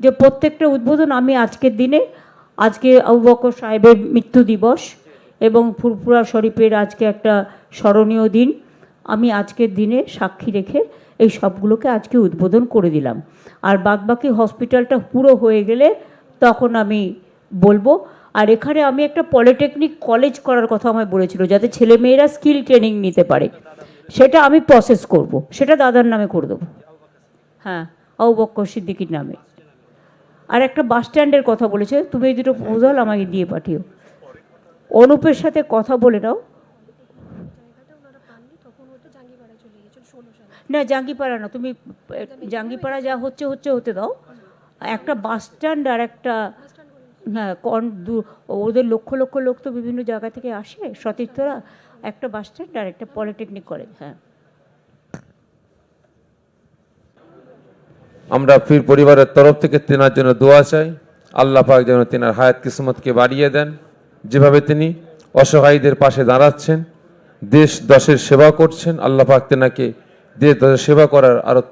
যে প্রত্যেকটা উদ্বোধন আমি আজকের দিনে, আজকে আবু বকর সাহেবের মৃত্যু দিবস এবং ফুরফুরা শরীফের আজকে একটা স্মরণীয় দিন, আমি আজকের দিনে সাক্ষী রেখে এই সবগুলোকে আজকে উদ্বোধন করে দিলাম। আর বাদবাকি হসপিটালটা পুরো হয়ে গেলে তখন আমি বলব, আর এখানে আমি একটা পলিটেকনিক কলেজ করার কথা আমায় বলেছিল, যাতে ছেলেমেয়েরা স্কিল ট্রেনিং নিতে পারে। সেটা আমি প্রসেস করব, সেটা দাদার নামে করে দেবো। হ্যাঁ বক্কর সিদ্দিকির নামে। আর একটা বাস স্ট্যান্ডের কথা বলেছে, তুমি এই দুটো প্রপোজাল আমাকে দিয়ে পাঠিও। অনুপের সাথে কথা বলে নাও। না, জাঙ্গিপাড়া না, তুমি জাঙ্গিপাড়া যা হচ্ছে হচ্ছে হতে দাও। একটা বাস স্ট্যান্ড আর একটা হ্যাঁ কন ওদের লক্ষ লক্ষ লোক তো বিভিন্ন জায়গা থেকে আসে। সতীর্থরা একটা বাস স্ট্যান্ড আর একটা পলিটেকনিক কলেজ হ্যাঁ। আমরা ফির পরিবারের তরফ থেকে তেনার জন্য দোয়া চাই। আল্লাহ পাক যেন তেনার হায়াত কিসমতকে বাড়িয়ে দেন। যেভাবে তিনি অসহায়ীদের পাশে দাঁড়াচ্ছেন, দেশ দশের সেবা করছেন, আল্লাহ পাক তেনাকে দেশ দশের সেবা করার আরও